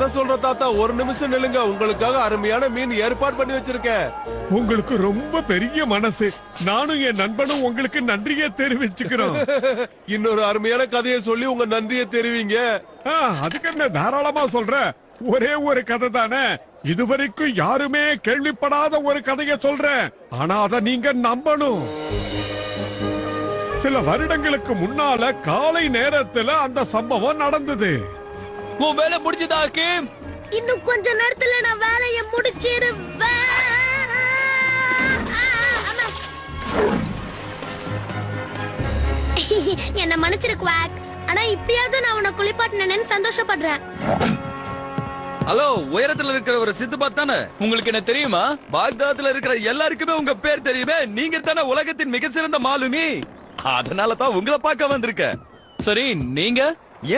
கதை சொல்ற தாத்தா ஒரு நிமிஷம் நில்லுங்க. உங்களுக்காக அருமையான மீன் ஏற்பாடு பண்ணி வச்சிருக்கேன். உங்களுக்கு ரொம்ப பெரிய மனசு. நானும் என் நண்பனும் உங்களுக்கு நன்றியை தெரிவிச்சுக்கிறோம். இன்னொரு அருமையான கதையை சொல்லி உங்க நன்றியை தெரிவிங்க. அதுக்கு என்ன தாராளமா சொல்ற? ஒரே ஒரு கதை தானே. இதுவரைக்கும் யாருமே கேள்விப்படாத ஒரு கதைய சொல்றேன். ஆனா அத நீங்க நம்பணும். சில வருடங்களுக்கு முன்னால காலை நேரத்துல அந்த சம்பவம் நடந்தது. உன் வேலை முடிஞ்சதா ஹக்கீம்? இன்னும் கொஞ்ச நேரத்துல நான் வேலையை முடிச்சிருவேன். என்ன மன்னிச்சிரு குவாக். ஆனா இப்பயாவது நான் உன்னை குளிப்பாட்டினேன்னு சந்தோஷப்படுறேன். ஹலோ உயரத்துல இருக்கிற ஒரு சித்துபாத் தானே? உங்களுக்கு என்ன தெரியுமா? பாக்தாத்ல இருக்கிற எல்லாருக்குமே உங்க பேர் தெரியுமே? நீங்க தானே உலகத்தின் மிக சிறந்த மாலுமி. அதனால தான் உங்களை பார்க்க வந்திருக்கேன். சரி நீங்க?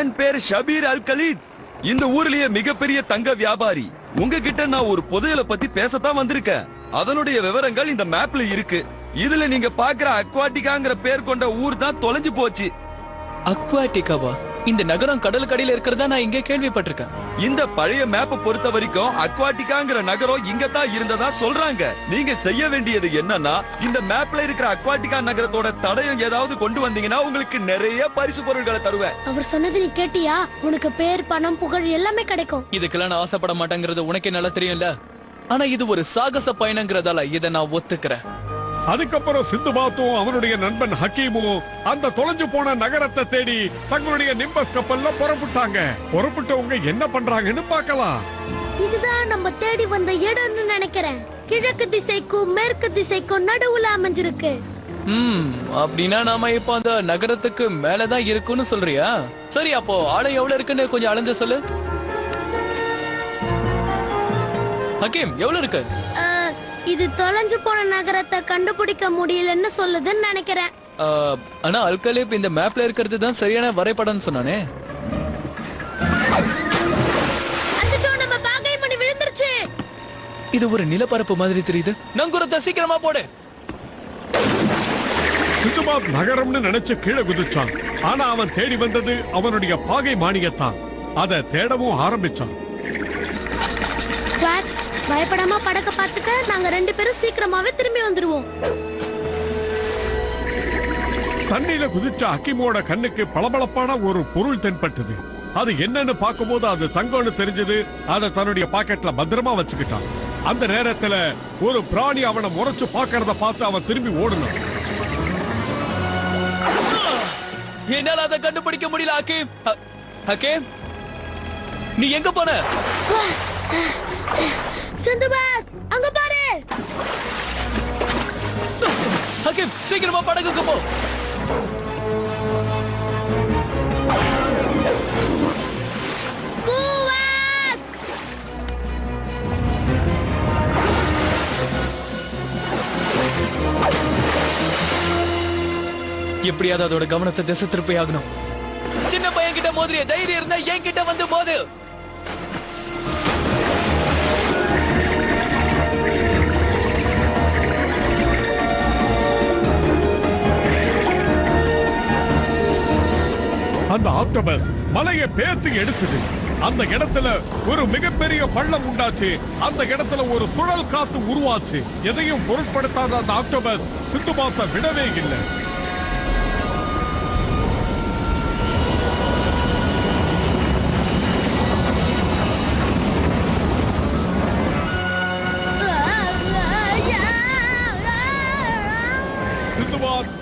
என் பேர் ஷபீர் அல் கலீத் இந்த ஊர்லயே மிகப்பெரிய தங்க வியாபாரி. உங்ககிட்ட நான் ஒரு புதையலை பத்தி பேசத்தான் வந்திருக்கேன். அதனுடைய விவரங்கள் இந்த மேப்ல இருக்கு. இதுல நீங்க பாக்குற அக்வாட்டிகாங்கிற பேர் கொண்ட ஊர் தான் தொலைஞ்சு போச்சு. அக்வாட்டிகாவா? இந்த நகரம் கடலுக்கடியில இருக்கிறதா நான் இங்கே கேள்விப்பட்டிருக்கேன். இந்த பழைய மேப்பை பொறுத்த வரைக்கும் அக்வாட்டிகாங்கிற நகரம் இங்க தான் இருந்ததா சொல்றாங்க. நீங்க செய்ய வேண்டியது என்னன்னா இந்த மேப்ல இருக்கிற அக்வாட்டிகா நகரத்தோட தடயம் ஏதாவது கொண்டு வந்தீங்கன்னா உங்களுக்கு நிறைய பரிசு பொருட்களை தருவேன். அவர் சொன்னது நீ கேட்டியா? உனக்கு பேர் பணம் புகழ் எல்லாமே கிடைக்கும். இதுக்கெல்லாம் நான் ஆசைப்பட மாட்டேங்கிறது உனக்கே நல்லா தெரியும்ல. ஆனா இது ஒரு சாகச பயணங்கிறதால இதை நான் ஒத்துக்கிறேன். அதுக்கப்புறம் சிந்துபாத்தும் அவனுடைய நண்பன் ஹக்கீமும் அந்த தொலைஞ்சு போன நகரத்தை தேடி தங்களுடைய நிம்பஸ் கப்பல்ல புறப்பட்டாங்க. புறப்பட்டவங்க என்ன பண்றாங்கன்னு பார்க்கலாம். இதுதான் நம்ம தேடி வந்த இடம்னு நினைக்கிறேன். கிழக்கு திசைக்கும் மேற்கு திசைக்கும் நடுவுல அமைஞ்சிருக்கு. ம் அப்படின்னா நாம இப்போ அந்த நகரத்துக்கு மேலதான் இருக்குன்னு சொல்றியா? சரி அப்போ ஆளை எவ்வளவு இருக்குன்னு கொஞ்சம் அளந்து சொல்லு. ஹக்கீம் எவ்வளவு இருக்கு? இது தொலைஞ்சு போன நகரத்தை கண்டுபிடிக்க முடியலன்னு சொல்லுதுன்னு நினைக்கிறேன். ஆனா அல்கலிப் இந்த மேப்ல இருக்கிறது தான் சரியான வரைபடம்னு சொன்னானே. அச்சச்சோ நம்ம பாகை மணி விழுந்துருச்சு. இது ஒரு நிலப்பரப்பு மாதிரி தெரியுது. நங்குரத்தை சீக்கிரமா போடு. சிந்துபாத் நகரம்னு நினைச்சு கீழே குதிச்சான். ஆனா அவன் தேடி வந்தது அவனுடைய பாகை மானியத்தான். அதை தேடவும் ஆரம்பிச்சான். பயப்படாம படக்க பாத்துக்க நாங்க ரெண்டு பேரும் சீக்கிரமாவே திரும்பி வந்துருவோம். தண்ணியில குதிச்ச அக்கிமோட கண்ணுக்கு பளபளப்பான ஒரு பொருள் தென்பட்டது. அது என்னன்னு பார்க்கும்போது அது தங்கம்னு தெரிஞ்சது. அதை தன்னுடைய பாக்கெட்ல பத்திரமா வச்சுக்கிட்டான். அந்த நேரத்துல ஒரு பிராணி அவனை முறைச்சு பார்க்கறத பார்த்து அவன் திரும்பி ஓடுனான். என்னால அதை கண்டுபிடிக்க முடியல ஹக்கீம். ஹ- ஹக்கீம் நீ எங்க போன? சிந்துபாத் அங்க பாரு. ஹக்கீம் சீக்கிரமா படகுக்கு போ. எப்படியாவது அதோட கவனத்தை திசை திருப்பி ஆகணும். சின்ன பையன் கிட்ட மோதிரிய தைரியம் இருந்தா என் கிட்ட வந்து மோது. அந்த ஆக்டோபஸ் மலையை பேர்த்து எடுத்தது. அந்த இடத்துல ஒரு மிகப்பெரிய பள்ளம் உண்டாச்சு. அந்த இடத்துல ஒரு சுழல் காத்து உருவாச்சு. எதையும் பொருட்படுத்தாத அந்த ஆக்டோபஸ் சிந்துபாத்தை விடவே இல்லை.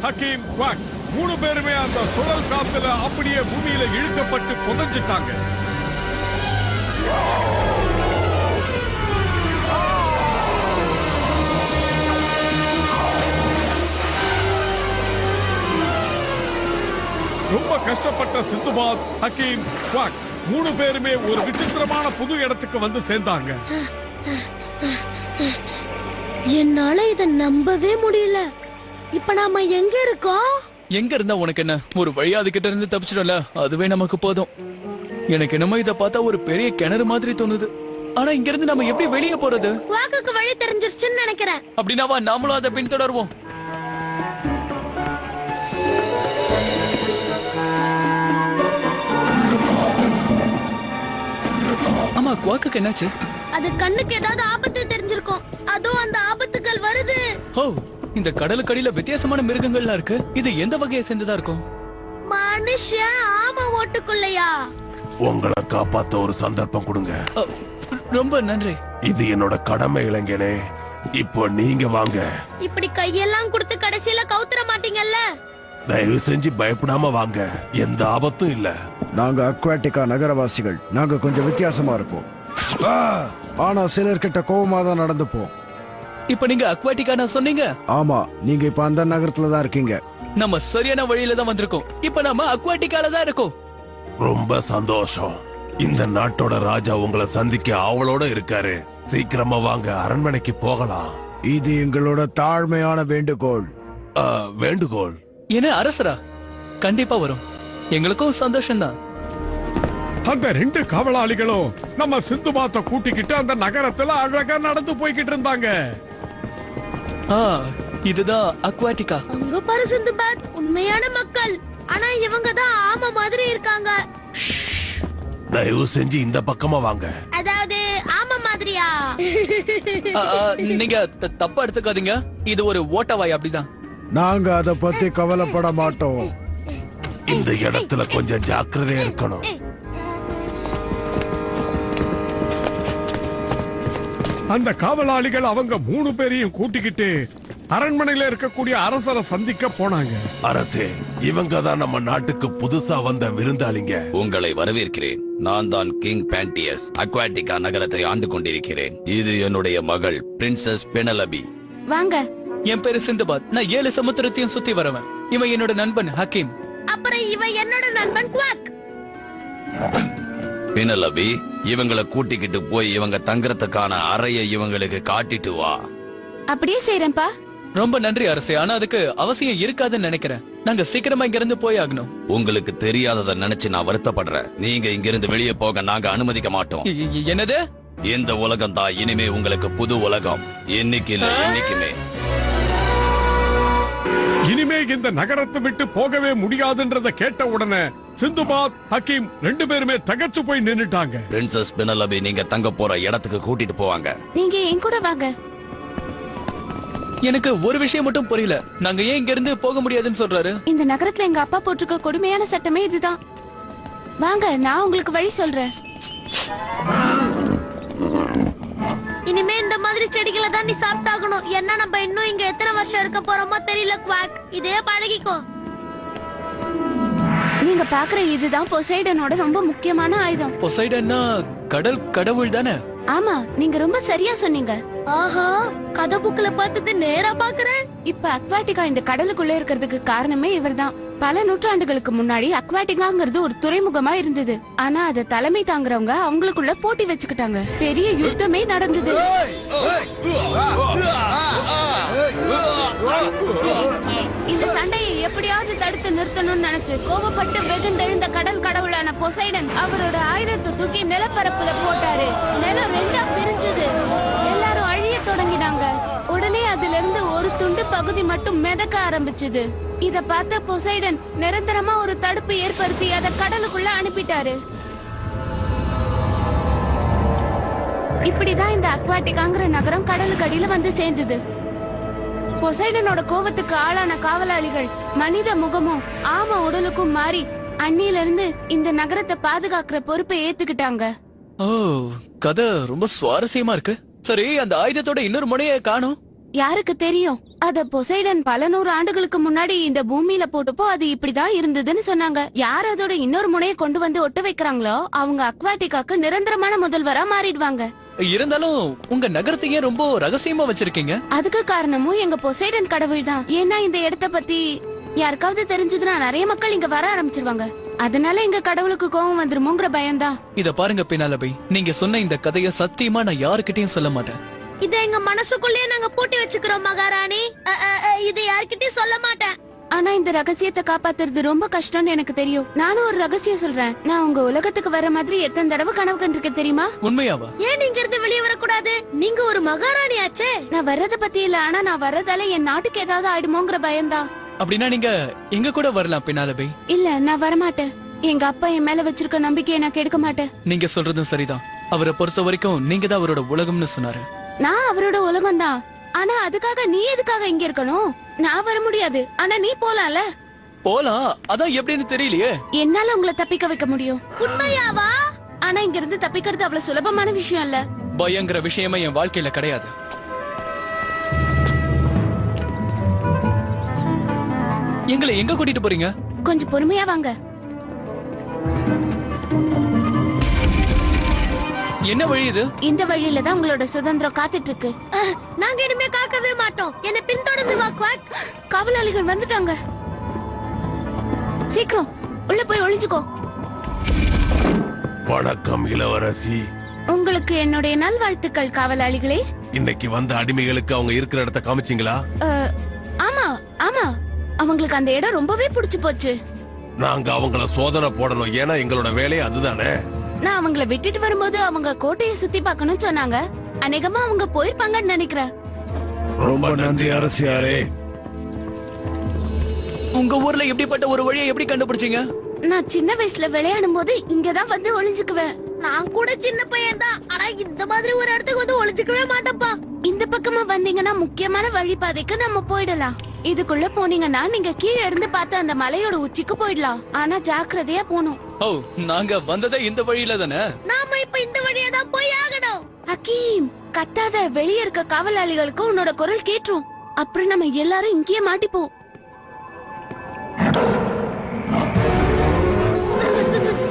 Hakim Quack மூணு பேருமே அந்த சுழல் காத்துல அப்படியே பூமியில இழுக்கப்பட்டு புதைஞ்சிட்டாங்க ரொம்ப கஷ்டப்பட்ட சிந்துபாத் ஹக்கீம் குவாக் மூணு பேருமே ஒரு விசித்திரமான புது இடத்துக்கு வந்து சேர்ந்தாங்க. என்னால இத நம்பவே முடியல. இப்ப நாம எங்க இருக்கோம்? எங்க இருந்தா உனக்கு என்ன? ஒரு வழியா அதுகிட்ட இருந்து தப்பிச்சிடும்ல? அதுவே நமக்கு போதும். எனக்கு என்னமோ இத பார்த்தா ஒரு பெரிய கிணறு மாதிரி தோணுது. ஆனா இங்க இருந்து நம்ம எப்படி வெளியே போறது? குவாக்குக்கு வழி தெரிஞ்சிருச்சுன்னு நினைக்கிறேன். அப்படின்னா வா நாமளும் அதை பின்தொடர்வோம். ஆமா குவாக்குக்கு என்னாச்சு? அது கண்ணுக்கு ஏதாவது ஆபத்து தெரிஞ்சிருக்கும். அதோ அந்த ஆபத்துகள் வருது. ஓ இந்த கடலுக்கடியில வித்தியாசமான மிருகங்கள்லாம் இருக்கு. இது எந்த வகையை சேர்ந்ததா இருக்கும்? மனுஷன் ஆம ஓட்டுக்குள்ளையா? உங்களை காப்பாத்த ஒரு சந்தர்ப்பம் கொடுங்க. ரொம்ப நன்றி. இது என்னோட கடமை இளைஞனே. இப்போ நீங்க வாங்க. இப்படி கையெல்லாம் கொடுத்து கடைசியில கவுத்துற மாட்டீங்கல்ல? தயவு செஞ்சு பயப்படாம வாங்க. எந்த ஆபத்தும் இல்ல. நாங்க அக்வாட்டிகா நகரவாசிகள். நாங்க கொஞ்சம் வித்தியாசமா இருப்போம். ஆ! ஆனா சிலர்கிட்ட கோவமா தான் நடந்துப்போம். இப்ப நீங்க அக்வாட்டிக்கான சொன்னீங்க. ஆமா நீங்க இப்ப அந்த நகரத்துல தான் இருக்கீங்க. நம்ம சரியான வழியில தான் வந்திருக்கோம். இப்ப நம்ம அக்வாட்டிக்கால தான் இருக்கோம். ரொம்ப சந்தோஷம். இந்த நாட்டோட ராஜா உங்களை சந்திக்க ஆவலோட இருக்காரு. சீக்கிரமா வாங்க அரண்மனைக்கு போகலாம். இது எங்களோட தாழ்மையான வேண்டுகோள். ஆ, வேண்டுகோள். என்ன அரசரா? கண்டிப்பா வரும். எங்களுக்கும் சந்தோஷம்தான். அந்த ரெண்டு காவலாளிகளும் நம்ம சிந்து மாத்த கூட்டிக்கிட்டு அந்த நகரத்துல அழகா நடந்து போய்கிட்டு இருந்தாங்க. இதுதான் அக்வாட்டிகா. அங்க பாரு சிந்துபாத் உண்மையான மக்கள். ஆனா இவங்க தான் ஆம மாதிரி இருக்காங்க. தயவு செஞ்சு இந்த பக்கமா வாங்க. அதாவது ஆம மாதிரியா? நீங்க தப்பா எடுத்துக்காதீங்க. இது ஒரு ஓட்டவாய் அப்படிதான். நாங்க அத பத்தி கவலைப்பட மாட்டோம். இந்த இடத்துல கொஞ்சம் ஜாக்கிரதையா இருக்கணும். அந்த காவலாளிகள் அவங்க மூணு பேரையும் கூட்டிக்கிட்டு அரண்மனையில இருக்கக்கூடிய அரசரை சந்திக்க போனாங்க. அரசே இவங்க தான் நம்ம நாட்டுக்கு புதுசா வந்த விருந்தாளிங்க. உங்களை வரவேற்கிறேன். நான் தான் கிங் பேண்டியஸ் அக்வாட்டிகா நகரத்தை ஆண்டு கொண்டிருக்கிறேன். இது என்னுடைய மகள் பிரின்சஸ் பெனலபி. வாங்க. என் பேரு சிந்துபாத். நான் ஏழு சமுத்திரத்தையும் சுத்தி வரவன். இவன் என்னோட நண்பன் ஹக்கீம். அப்புறம் இவன் என்னோட நண்பன் குவாக். பெனலபி இவங்களை கூட்டிக்கிட்டு போய் இவங்க தங்குறதுக்கான அறையை இவங்களுக்கு காட்டிட்டு வா. அப்படியே செய்யறேன்ப்பா ரொம்ப நன்றி அரசே ஆனா அதுக்கு அவசியம் இருக்காதுன்னு நினைக்கிறேன். நாங்க சீக்கிரமா இங்க இருந்து போய் ஆகணும். உங்களுக்கு தெரியாததை நினைச்சு நான் வருத்தப்படுறேன். நீங்க இங்கிருந்து வெளியே போக நாங்க அனுமதிக்க மாட்டோம். இ- இ- என்னது? இந்த உலகம் தான் இனிமே உங்களுக்கு புது உலகம். என்னைக்கு இல்ல என்னைக்குமே. இனிமே இந்த நகரத்தை விட்டு போகவே முடியாதுன்றத கேட்ட உடனே சிந்துபாத் ஹக்கீம் ரெண்டு பேருமே தகச்சு போய் நின்னுட்டாங்க. பிரின்சஸ் பெனலபி நீங்க தங்க போற இடத்துக்கு கூட்டிட்டு போவாங்க. நீங்க என் கூட வாங்க. எனக்கு ஒரு விஷயம் மட்டும் புரியல. நாங்க ஏன் இங்க இருந்து போக முடியாதுன்னு சொல்றாரு? இந்த நகரத்துல எங்க அப்பா போட்டிருக்க கொடுமையான சட்டமே இதுதான். வாங்க நான் உங்களுக்கு வழி சொல்றேன். இனிமே இந்த மாதிரி செடிகளை தான் நீ சாப்பிட்டாகணும். ஏன்னா நம்ம இன்னும் இங்க எத்தனை வருஷம் இருக்க போறோமோ தெரியல குவாக் இதே பழகிக்கோ. நீங்க பாக்குற இதுதான் பொசைடனோட ரொம்ப முக்கியமான ஆயுதம் பொசைடன்னா கடல் கடவுள் தானே ஆமா நீங்க ரொம்ப சரியா சொன்னீங்க ஆஹா கதை புக்ல பார்த்தது நேரா பாக்குறேன் இப்ப அக்வாட்டிகா இந்த கடலுக்குள்ள இருக்கிறதுக்கு காரணமே இவர்தான் பல நூற்றாண்டுகளுக்கு முன்னாடி அக்வாட்டிகாங்கிறது ஒரு துறைமுகமா இருந்தது ஆனா அத தலைமை தாங்குறவங்க அவங்களுக்குள்ள போட்டி வச்சுக்கிட்டாங்க பெரிய யுத்தமே நடந்தது எப்படியாவது தடுத்து நிறுத்தணும்னு நினைச்சு கோவப்பட்டு வெகுந்தெழுந்த கடல் கடவுளான பொசைடன் அவரோட ஆயுதத்தை தூக்கி நிலப்பரப்புல போட்டாரு. நிலம் ரெண்டா பிரிஞ்சது. எல்லாரும் அழிய தொடங்கினாங்க. உடனே அதுல இருந்து ஒரு துண்டு பகுதி மட்டும் மிதக்க ஆரம்பிச்சது. இத பார்த்த பொசைடன் நிரந்தரமா ஒரு தடுப்பு ஏற்படுத்தி அதை கடலுக்குள்ள அனுப்பிட்டாரு. இப்படிதான் இந்த அக்வாட்டிக்காங்கிற நகரம் கடலுக்கு அடியில வந்து சேர்ந்தது. பொசைடனோட கோவத்துக்கு ஆளான காவலாளிகள் மனித முகமும் ஆம உடலுக்கும் மாறி அன்னில இருந்து இந்த நகரத்தை பாதுகாக்கிற பொறுப்பை ஏத்துக்கிட்டாங்க. ஓ கதை ரொம்ப சுவாரஸ்யமா இருக்கு. சரி அந்த ஆயுதத்தோட இன்னொரு முனைய காணும். யாருக்கு தெரியும்? அத பொசைடன் பல நூறு ஆண்டுகளுக்கு முன்னாடி இந்த பூமியில போட்டப்போ அது இப்படிதான் இருந்ததுன்னு சொன்னாங்க. யார் அதோட இன்னொரு முனையை கொண்டு வந்து ஒட்ட வைக்கிறாங்களோ அவங்க அக்வாட்டிகாக்கு நிரந்தரமான முதல்வரா மாறிடுவாங்க. இருந்தாலும் உங்க நகரத்தையே ரொம்ப ரகசியமா வச்சிருக்கீங்க. அதுக்கு காரணமும் எங்க பொசைடன் கடவுள் தான். ஏன்னா இந்த இடத்த பத்தி யாருக்காவது தெரிஞ்சதுன்னா நிறைய மக்கள் இங்க வர ஆரம்பிச்சிருவாங்க. அதனால எங்க கடவுளுக்கு கோவம் வந்துருமோங்கிற பயம்தான். இத பாருங்க பினாலபை. நீங்க சொன்ன இந்த கதைய சத்தியமா நான் யாருக்கிட்டயும் சொல்ல மாட்டேன். இத எங்க மனசுக்குள்ளேயே நாங்க பூட்டி வச்சுக்கிறோம் மகாராணி. இது யார்கிட்டயும் சொல்ல மாட்டேன். ஆனா இந்த ரகசியத்தை காப்பாத்துறது ரொம்ப கஷ்டம்னு எனக்கு தெரியும். நானும் ஒரு ரகசியம் சொல்றேன். நான் உங்க உலகத்துக்கு வர மாதிரி எத்தனை தடவை கனவு கண்டிருக்கேன் தெரியுமா? உண்மையாவா? ஏன் நீங்க இருந்து வெளியே வரக்கூடாது? நீங்க ஒரு மகாராணி ஆச்சே. நான் வர்றத பத்தி இல்ல ஆனா நான் வர்றதால என் நாட்டுக்கு ஏதாவது ஆயிடுமோங்கிற பயம்தான். அப்படின்னா நீங்க எங்க கூட வரலாம் பினாலபை இல்ல நான் வரமாட்டேன். எங்க அப்பா என் மேல வச்சிருக்க நம்பிக்கையை நான் கெடுக்க மாட்டேன். நீங்க சொல்றதும் சரிதான். அவரை பொறுத்த வரைக்கும் நீங்க தான் அவரோட உலகம்னு சொன்னாரு. நான் அவரோட உலகம் தான் ஆனா அதுக்காக நீ எதுக்காக இங்க இருக்கணும்? நான் வர முடியாது. ஆனா நீ போலாம்ல போலாம் அதான் எப்படின்னு தெரியலையே. என்னால உங்களை தப்பிக்க வைக்க முடியும். உண்மையாவா? ஆனா இங்க இருந்து தப்பிக்கிறது அவ்வளவு சுலபமான விஷயம் இல்ல. பயங்கிற விஷயமே என் வாழ்க்கையில கிடையாது. எங்களை எங்க கூட்டிட்டு போறீங்க? கொஞ்சம் பொறுமையா வாங்க. என்ன வழி இது? இந்த வழியில தான் உங்களோட சுதந்திரம் காத்துட்டு இருக்கு நாங்க இனிமே காக்கவே மாட்டோம். என்னை பின்தொடர்ந்து வா குவாக் காவலாளிகள் வந்துட்டாங்க. சீக்கிரம். உள்ள போய் ஒளிஞ்சுக்கோ. வணக்கம் இளவரசி. உங்களுக்கு என்னுடைய நல்வாழ்த்துக்கள் காவலாளிகளே. இன்னைக்கு வந்த அடிமைகளுக்கு அவங்க இருக்கிற இடத்த காமிச்சீங்களா? ஆமா ஆமா. அவங்களுக்கு அந்த இடம் ரொம்பவே பிடிச்சு போச்சு. நாங்க அவங்கள சோதனை போடணும். ஏன்னா எங்களோட வேலையே அதுதானே? நான் அவங்கள விட்டுட்டு வரும்போது அவங்க கோட்டையை சுத்தி பார்க்கணும்னு சொன்னாங்க. அநேகமா அவங்க போயிருப்பாங்கன்னு நினைக்கிறேன். ரொம்ப நன்றி அரசியாரே. உங்க ஊர்ல எப்படிப்பட்ட ஒரு வழியை எப்படி கண்டுபிடிச்சீங்க? நான் சின்ன வயசுல விளையாடும் போது இங்கதான் வந்து ஒளிஞ்சுக்குவேன். நான் கூட சின்ன பையன் தான் ஆனா இந்த மாதிரி ஒரு இடத்துக்கு வந்து ஒளிஞ்சுக்கவே மாட்டேன்ப்பா இந்த பக்கமா வந்தீங்கன்னா முக்கியமான வழிபாதைக்கு நம்ம போயிடலாம் இதுக்குள்ள போனீங்கன்னா நீங்க கீழே இருந்து பார்த்த அந்த மலையோட உச்சிக்கு போயிடலாம் ஆனா ஜாக்கிரதையா போகணும் ஓ நாங்க வந்ததே இந்த வழியில தானே நாம இப்ப இந்த வழியா தான் போய் ஆகணும் ஹக்கீம் கத்தாத வெளிய இருக்க காவலாளிகளுக்கு உன்னோட குரல் கேட்டுரும் அப்புறம் நம்ம எல்லாரும் இங்கேயே மாட்டிப்போம்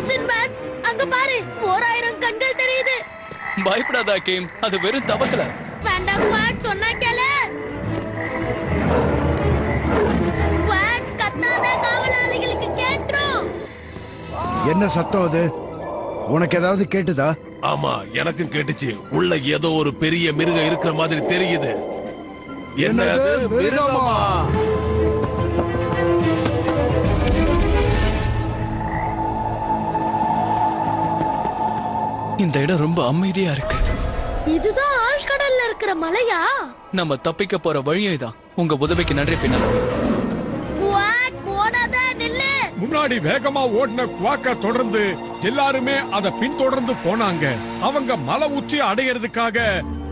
சின்பாத் அங்க பாரு ஓராயிரம் கண்கள் தெரியுது. பயப்படாத கேம் அது வெறும் தவக்கல. வேண்டாம் சொன்னா கேளு. கத்தாத காவலாளிகளுக்கு என்ன சத்தம் அது? உனக்கு ஏதாவது கேட்டுதா? ஆமா எனக்கும் கேட்டுச்சு. உள்ள ஏதோ ஒரு பெரிய மிருகம் இருக்கிற மாதிரி தெரியுது. என்னது? மிருகமா? இந்த இடம் ரொம்ப அமைதியா இருக்கு. இதுதான் ஆழ்கடல்ல இருக்கிற மலையா? நம்ம தப்பிக்க போற வழியே தான் உங்க உதவிக்கு நன்றி நில்லு. முன்னாடி வேகமா ஓடின குவாக்க தொடர்ந்து எல்லாருமே அத பின்தொடர்ந்து போனாங்க. அவங்க மலை உச்சி அடையறதுக்காக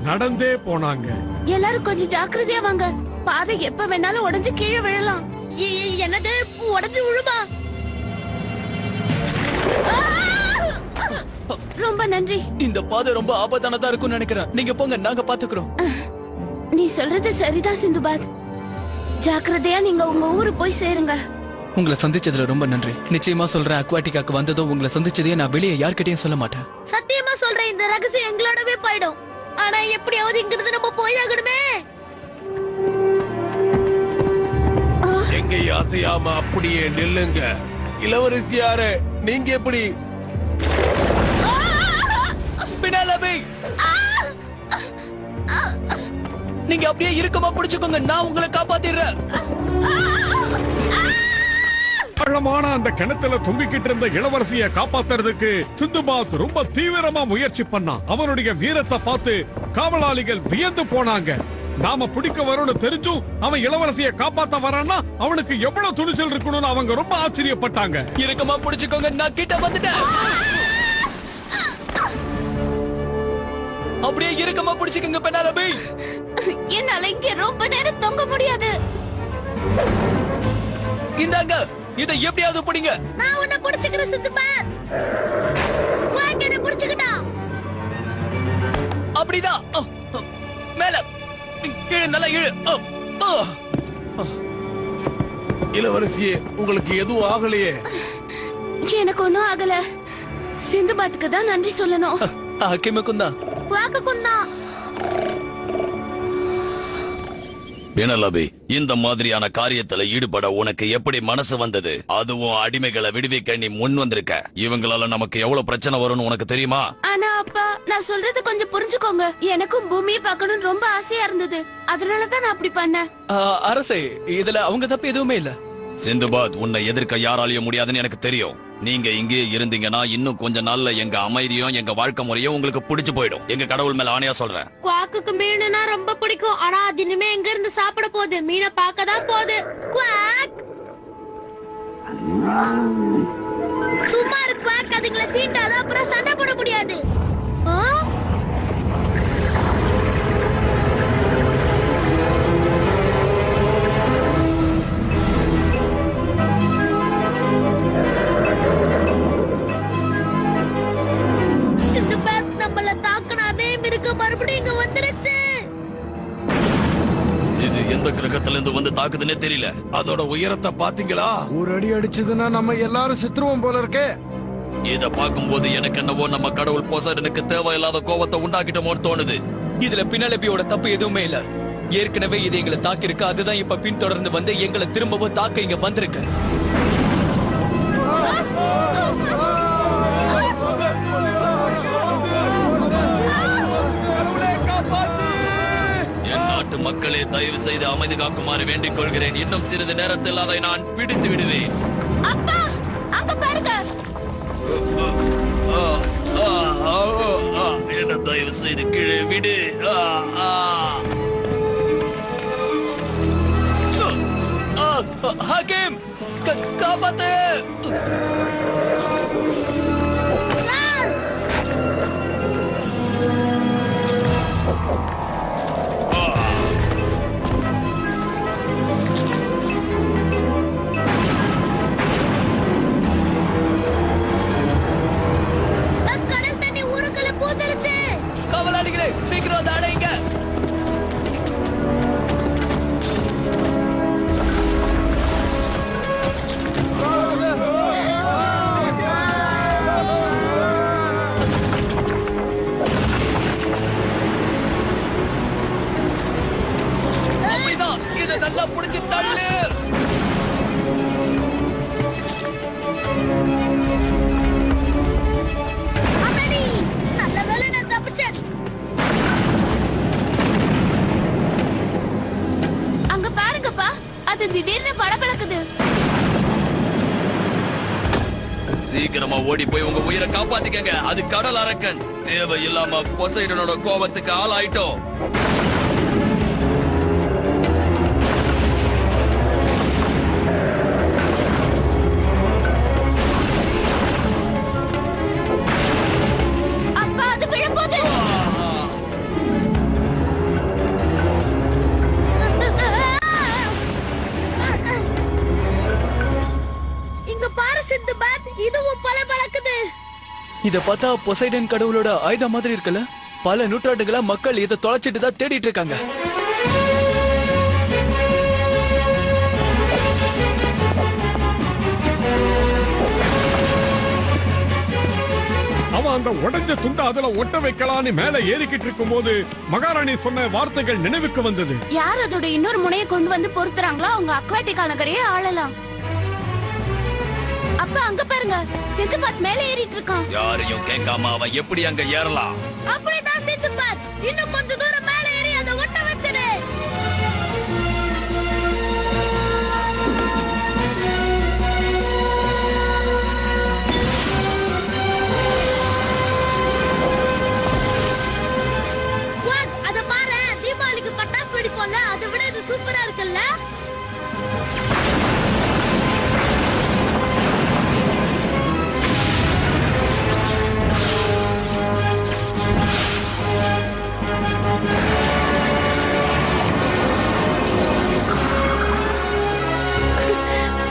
நடந்தே போனாங்க. எல்லாரும் கொஞ்சம் ஜாக்கிரதையா வாங்க. பாதை எப்ப வேணாலும் உடைஞ்சு கீழே விழலாம். என்னது? உடஞ்சு விழுமா? ரொம்ப நன்றி. இந்த பாதை ரொம்ப ஆபத்தானதா இருக்கும்னு நினைக்கிறேன். நீங்க போங்க நாங்க பாத்துக்கிறோம். நீ சொல்றது சரிதான் சிந்துபாத். ஜாக்கிரதையா நீங்க உங்க ஊரு போய் சேருங்க. உங்களை சந்திச்சதுல ரொம்ப நன்றி. நிச்சயமா சொல்றேன் அக்வாட்டிக்காக்கு வந்ததும் உங்களை சந்திச்சதையே நான் வெளியே யார்கிட்டயும் சொல்ல மாட்டேன். சத்தியமா சொல்றேன் இந்த ரகசியம் எங்களோடவே போயிடும். ஆனா எப்படியாவது இங்கிருந்து நம்ம போய் ஆகணுமே எங்கேயும் அசையாம அப்படியே நில்லுங்க. இளவரசியாரே நீங்க எப்படி? பினாலபி. நீங்க அப்படியே இறுக்கமா பிடிச்சுக்கோங்க. நான் உங்களை காப்பாத்திடுறேன். ஆழமான அந்த கிணத்துல தொங்கிக்கிட்டு இருந்த இளவரசிய காப்பாத்துறதுக்கு சிந்துபாத் ரொம்ப தீவிரமா முயற்சி பண்ணான் அவனுடைய வீரத்தை பார்த்து காவலாளிகள் வியந்து போனாங்க. நாம பிடிக்க வரோம்னு தெரிஞ்சும் அவன் இளவரசிய காப்பாத்த வரான்னா அவனுக்கு எவ்வளவு துணிச்சல் இருக்கணும்னு அவங்க ரொம்ப ஆச்சரியப்பட்டாங்க. இறுக்கமா பிடிச்சுக்கோங்க. நான் கிட்ட வந்துட்டேன். அப்படியே இறுக்கமா பிடிச்சுக்கோங்க பெனாலபி என்னால இங்க ரொம்ப நேரம் தொங்க முடியாது. இந்தாங்க இதை எப்படியாவது பிடிங்க. நான் உன்னை புடிச்சுக்கிறேன் சித்துப்பாத் குவாக் என்ன புடிச்சுக்கிட்டான் அப்படிதான் மேல. இழு நல்லா இழு. இளவரசியே உங்களுக்கு எதுவும் ஆகலையே? எனக்கு ஒண்ணும் ஆகல. சிந்துபாத்துக்கு தான் நன்றி சொல்லணும். ஹக்கிமுக்கும் தான் பினலபி இந்த மாதிரியான காரியத்துல ஈடுபட உனக்கு எப்படி மனசு வந்தது? அதுவும் அடிமைகளை விடுவிக்க நீ முன் வந்திருக்க. இவங்களால நமக்கு எவ்வளவு பிரச்சனை வரும்னு உனக்கு தெரியுமா? ஆனா அப்பா நான் சொல்றது கொஞ்சம் புரிஞ்சுக்கோங்க. எனக்கும் பூமியை பார்க்கணும்னு ரொம்ப ஆசையா இருந்தது. அதனாலதான் நான் அப்படி பண்ணேன். அரசே இதுல அவங்க தப்பு எதுவுமே இல்ல. சிந்துபாத் உன்னை எதிர்க்க யாராலையும் முடியாதுன்னு எனக்கு தெரியும். நீங்க இங்கே இருந்தீங்கன்னா இன்னும் கொஞ்ச நாள்ல எங்க அமைதியும் எங்க வாழ்க்கை முறையும் உங்களுக்கு பிடிச்சு போயிடும். எங்க கடவுள் மேல ஆணையா சொல்றேன். குவாக்குக்கு மீனுனா ரொம்ப பிடிக்கும். ஆனா அது இனிமே எங்க இருந்து சாப்பிட போகுது? மீனை பார்க்க தான் போகுது. குவாக்! சும்மா இருக்கு குவாக். அதுங்களை சீண்டாத அப்புறம் சண்டை போட முடியாது. எந்த கிரகத்துல இருந்து வந்து தாக்குதுன்னே தெரியல. அதோட உயரத்தை பாத்தீங்களா ஒரு அடி அடிச்சதுன்னா நம்ம எல்லாரும் செத்துருவோம் போல இருக்கே. இத பாக்கும்போது எனக்கு என்னவோ நம்ம கடவுள் பொசடனுக்கு தேவையில்லாத கோவத்தை உண்டாக்கிட்டோமோன்னு தோணுது. இதுல பின்னலப்பியோட தப்பு எதுவுமே இல்ல. ஏற்கனவே இது எங்களை தாக்கிருக்கு அதுதான் இப்ப பின்தொடர்ந்து வந்து எங்களை திரும்பவும் தாக்க இங்க வந்திருக்கு. மக்களே தயவு செய்து அமைதி காக்குமாறு வேண்டிக் கொள்கிறேன் இன்னும் சிறிது நேரத்தில் அதை நான் பிடித்து விடுவேன் என்ன தயவு செய்து கீழே விடு ஹாக்கிம் காப்பாத்து ஓடி போய் உங்க உயிரை காப்பாத்திக்கங்க. அது கடல் அரக்கன். தேவையில்லாம பொசைடனோட கோபத்துக்கு ஆளாயிட்டோம். இத பார்த்தா பொசைடன் கடவுளோட ஆயுதம் மாதிரி இருக்குல்ல? பல நூற்றாண்டுகளா மக்கள் இதை தொலைச்சிட்டு தான் தேடிட்டு இருக்காங்க. அவன் அந்த உடைஞ்ச துண்டை அதுல ஒட்ட வைக்கலான்னு மேல ஏறிக்கிட்டு இருக்கும்போது மகாராணி சொன்ன வார்த்தைகள் நினைவுக்கு வந்தது. யார் அதோட இன்னொரு முனையை கொண்டு வந்து பொருத்துறாங்களோ அவங்க அக்வாட்டிகா நகரையே ஆளலாம். அப்பா அங்க பாருங்க சிந்துபாத் மேலே ஏறிட்டு இருக்கான். யாரையும் கேட்காம அவன் எப்படி அங்க ஏறலாம்? அப்படிதான் சிந்து பாத் இன்னும் கொஞ்ச தூரம்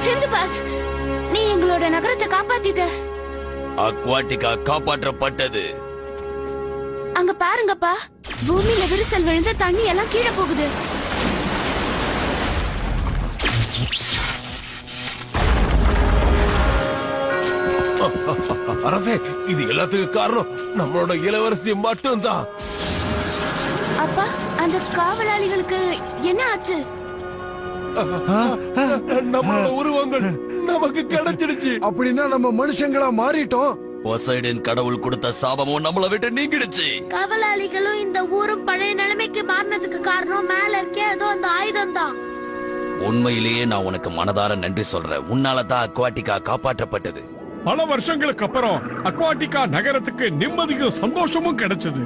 சிந்துபாத் நீ எங்களோட நகரத்தை காப்பாத்திட்ட. அக்வாட்டிகா காப்பாற்றப்பட்டது. அங்க பாருங்கப்பா பூமியில விரிசல் விழுந்து தண்ணி எல்லாம் கீழே போகுது. அரசே இது எல்லாத்துக்கும் காரணம் நம்மளோட இளவரசி மட்டும்தான். அப்பா அந்த காவலாளிகளுக்கு என்ன ஆச்சு? நம்மளோட உருவங்கள் நமக்கு கிடைச்சிடுச்சு. அப்படின்னா நம்ம மனுஷங்களா மாறிட்டோம். பொசைடன் கடவுள் கொடுத்த சாபமும் நம்மள விட்டு நீங்கிடுச்சு. காவலாளிகளும் இந்த ஊரும் பழைய நிலைமைக்கு மாறினதுக்கு காரணம் மேல இருக்கே ஏதோ அந்த ஆயுதம் தான் உண்மையிலேயே நான் உனக்கு மனதார நன்றி சொல்றேன். உன்னால தான் அக்வாட்டிகா காப்பாற்றப்பட்டது. பல வருஷங்களுக்கு அப்புறம் அக்வாட்டிகா நகரத்துக்கு நிம்மதியும் சந்தோஷமும் கிடைச்சது.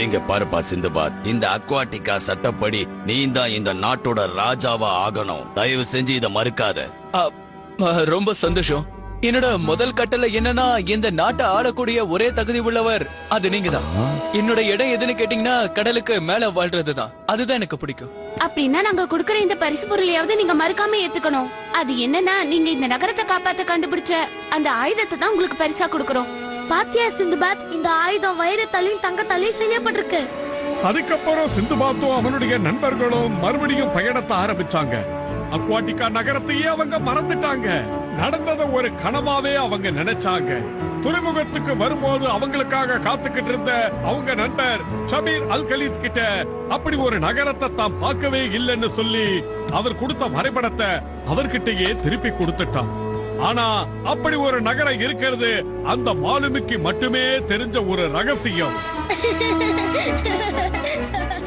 இங்க பாருப்பா சிந்துபாத் இந்த அக்வாட்டிகா சட்டப்படி நீ தான் இந்த நாட்டோட ராஜாவா ஆகணும். தயவு செஞ்சு இத மறுக்காத. ரொம்ப சந்தோஷம். என்னோட முதல் கட்டளை என்னன்னா இந்த நாட்டை ஆளக்கூடிய ஒரே தகுதி உள்ளவர் அது நீங்க தான் என்னோட இடம் எதுன்னு கேட்டீங்கன்னா கடலுக்கு மேல வாழ்றதுதான். அதுதான் எனக்கு பிடிக்கும். அப்படின்னா நாங்க கொடுக்கற இந்த பரிசு பொருளையாவது நீங்க மறுக்காம ஏத்துக்கணும். அது என்னன்னா நீங்க இந்த நகரத்தை காப்பாத்த கண்டுபிடிச்ச அந்த ஆயுதத்தை தான் உங்களுக்கு பரிசா கொடுக்கறோம். பாத்தியா சிந்துபாத் இந்த ஆயுதம் வைரத்தாலையும் தங்கத்தாலையும் செய்யப்பட்டிருக்கு. அதுக்கப்புறம் சிந்துபாத்தும் அவனுடைய நண்பர்களும் மறுபடியும் பயணத்தை ஆரம்பிச்சாங்க. அக்வாட்டிகா நகரத்தையே அவங்க மறந்துட்டாங்க. நடந்தத ஒரு கனவாவே அவங்க நினைச்சாங்க. துறைமுகத்துக்கு வரும்போது அவங்களுக்காக காத்துக்கிட்டு இருந்த அவங்க நண்பர் ஷபீர் அல் கலீத் கிட்ட அப்படி ஒரு நகரத்தை தான் பார்க்கவே இல்லைன்னு சொல்லி அவர் கொடுத்த வரைபடத்தை அவர்கிட்டயே திருப்பி கொடுத்துட்டான். ஆனா அப்படி ஒரு நகரம் இருக்கிறது அந்த மாலுமிக்கு மட்டுமே தெரிஞ்ச ஒரு ரகசியம்.